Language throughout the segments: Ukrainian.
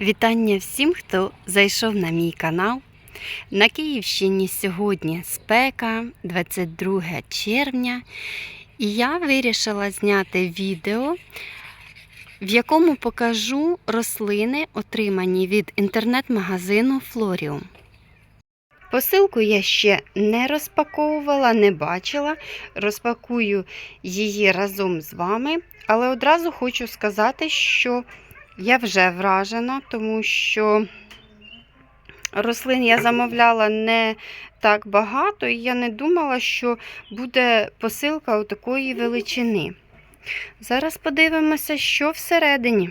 Вітання всім, хто зайшов на мій канал. На Київщині сьогодні спека, 22 червня, і я вирішила зняти відео, в якому покажу рослини, отримані від інтернет-магазину Флоріум. Посилку я ще не розпаковувала, не бачила. Розпакую її разом з вами, але одразу хочу сказати, що я вже вражена, тому що рослин я замовляла не так багато, і я не думала, що буде посилка у такої величини. Зараз подивимося, що всередині.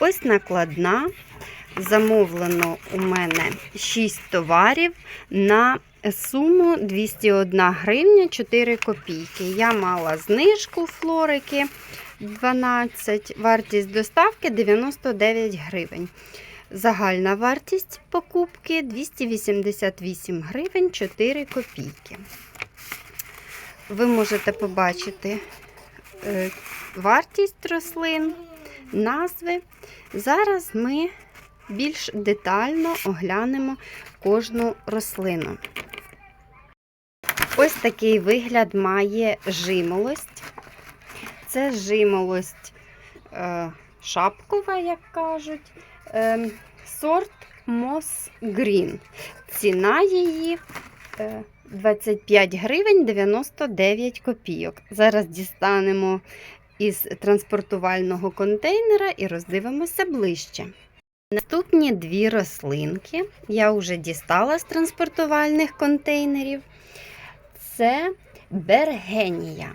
Ось накладна. Замовлено у мене 6 товарів на суму 201 гривня 4 копійки. Я мала знижку флорики 12, вартість доставки 99 гривень. Загальна вартість покупки 288 гривень 4 копійки. Ви можете побачити е, вартість рослин, назви. Зараз ми більш детально оглянемо кожну рослину. Ось такий вигляд має жимолость. Це жимолость е, шапкова, як кажуть, е, сорт Moss Green. Ціна її е, 25 гривень 99 копійок. Зараз дістанемо із транспортувального контейнера і роздивимося ближче. Наступні дві рослинки я вже дістала з транспортувальних контейнерів. Це бергенія.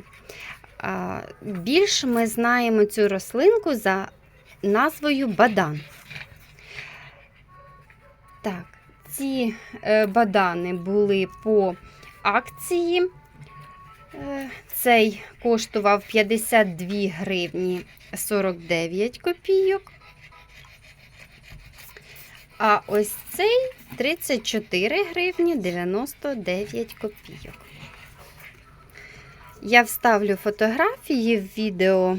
А, Більш ми знаємо цю рослинку за назвою бадан. Так, ці е, бадани були по акції. Е, Цей коштував 52 гривні 49 копійок. А ось цей 34 гривні 99 копійок. Я вставлю фотографії в відео,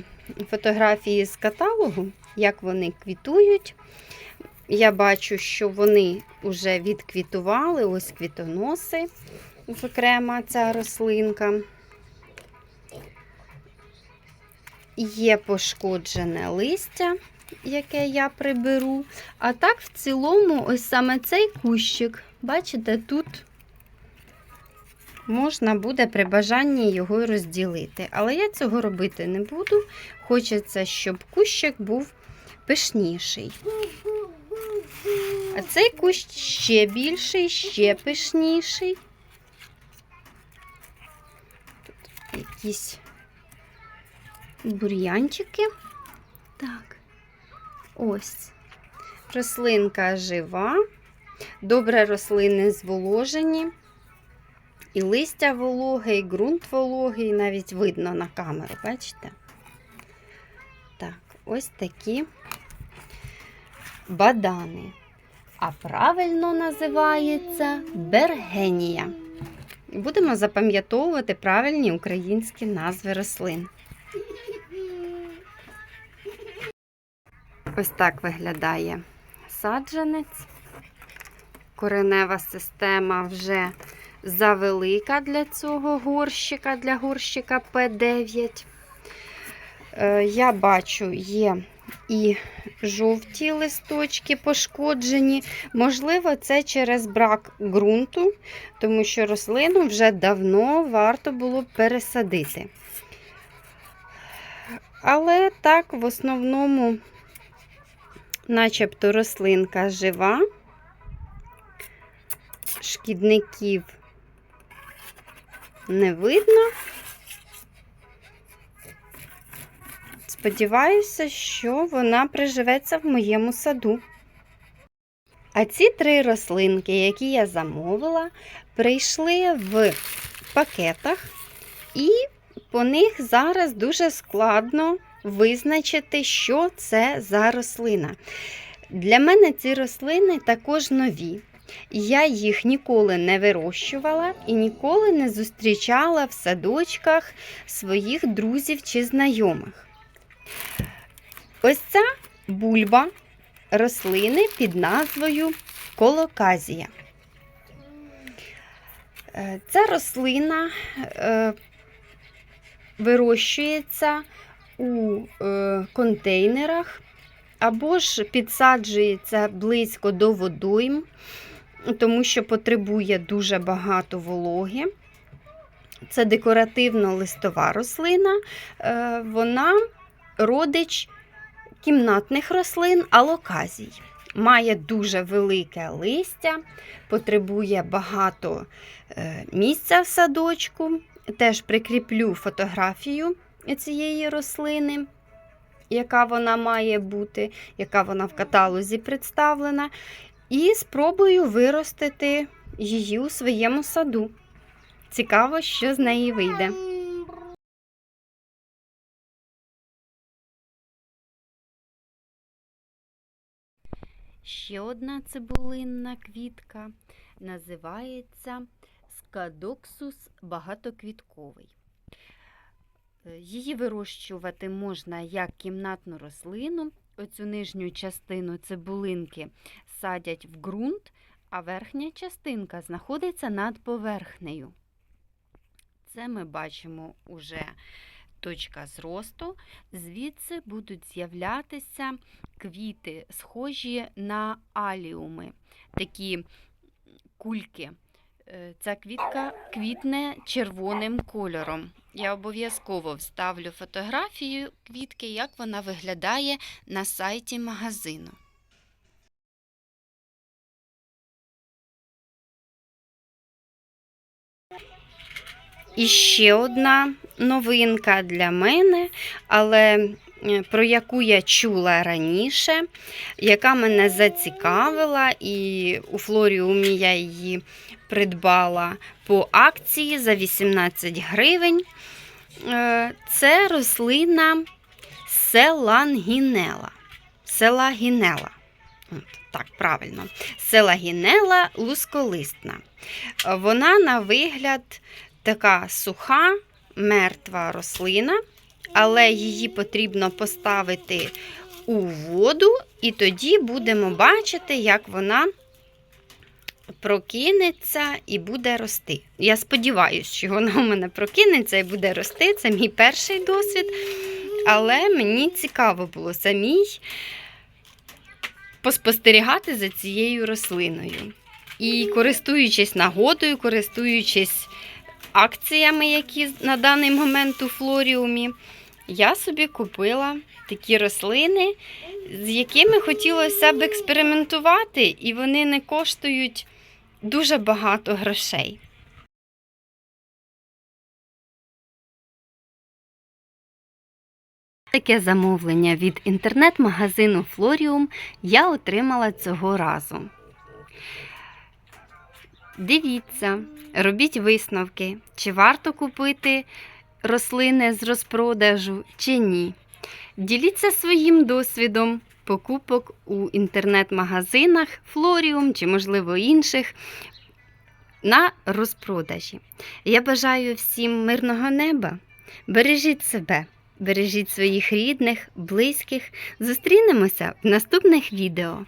фотографії з каталогу, як вони квітують. Я бачу, що вони вже відквітували, ось квітоноси, зокрема, ця рослинка. Є пошкоджене листя яке я приберу. А так, в цілому, ось саме цей кущик, бачите, тут можна буде при бажанні його розділити. Але я цього робити не буду. Хочеться, щоб кущик був пишніший. А цей кущ ще більший, ще пишніший. Тут якісь бур'янчики. Так. Ось. Рослинка жива, добре рослини зволожені, і листя вологе, і ґрунт вологий, навіть видно на камеру, бачите? Так, ось такі бадани. А правильно називається бергенія. Будемо запам'ятовувати правильні українські назви рослин. Ось так виглядає саджанець. Коренева система вже завелика для цього горщика, для горщика П9. Е, Я бачу, є і жовті листочки пошкоджені. Можливо, це через брак ґрунту, тому що рослину вже давно варто було пересадити. Але так, в основному начебто рослинка жива, шкідників не видно. Сподіваюся, що вона приживеться в моєму саду. А ці три рослинки, які я замовила, прийшли в пакетах, і по них зараз дуже складно визначити, що це за рослина. Для мене ці рослини також нові. Я їх ніколи не вирощувала і ніколи не зустрічала в садочках своїх друзів чи знайомих. Ось ця бульба рослини під назвою колоказія. Е, Ця рослина е, вирощується у е, контейнерах або ж підсаджується близько до водойм, тому що потребує дуже багато вологи. Це декоративно-листова рослина, е, вона родич кімнатних рослин алоказій. Має дуже велике листя, потребує багато е, місця в садочку. Теж прикріплю фотографію цієї рослини, яка вона має бути, яка вона в каталозі представлена. І спробую виростити її у своєму саду. Цікаво, що з неї вийде. Ще одна цибулинна квітка називається скадоксус багатоквітковий. Її вирощувати можна як кімнатну рослину. Оцю нижню частину цибулинки садять в ґрунт, а верхня частинка знаходиться над поверхнею. Це ми бачимо уже точка зросту. Звідси будуть з'являтися квіти, схожі на аліуми, такі кульки. Е, Ця квітка квітне червоним кольором. Я обов'язково вставлю фотографію квітки, як вона виглядає на сайті магазину. І ще одна новинка для мене, але е, про яку я чула раніше, яка мене зацікавила, і у флоріумі я її придбала по акції за 18 гривень. Е, Це рослина селангінела. Селагінела. Так, правильно. Селагінела лусколистна. Вона на вигляд така суха, мертва рослина, але її потрібно поставити у воду, і тоді будемо бачити, як вона прокинеться і буде рости. Я сподіваюся, що вона у мене прокинеться і буде рости. Це мій перший досвід. Але мені цікаво було самій поспостерігати за цією рослиною. І користуючись нагодою, користуючись акціями, які на даний момент у флоріумі, я собі купила такі рослини, з якими хотілося б експериментувати, і вони не коштують дуже багато грошей. Таке замовлення від інтернет-магазину Флоріум я отримала цього разу. Дивіться, робіть висновки, чи варто купити рослини з розпродажу, чи ні. Діліться своїм досвідом покупок у інтернет-магазинах Флоріум чи, можливо, інших на розпродажі. Я бажаю всім мирного неба. Бережіть себе, бережіть своїх рідних, близьких. Зустрінемося в наступних відео.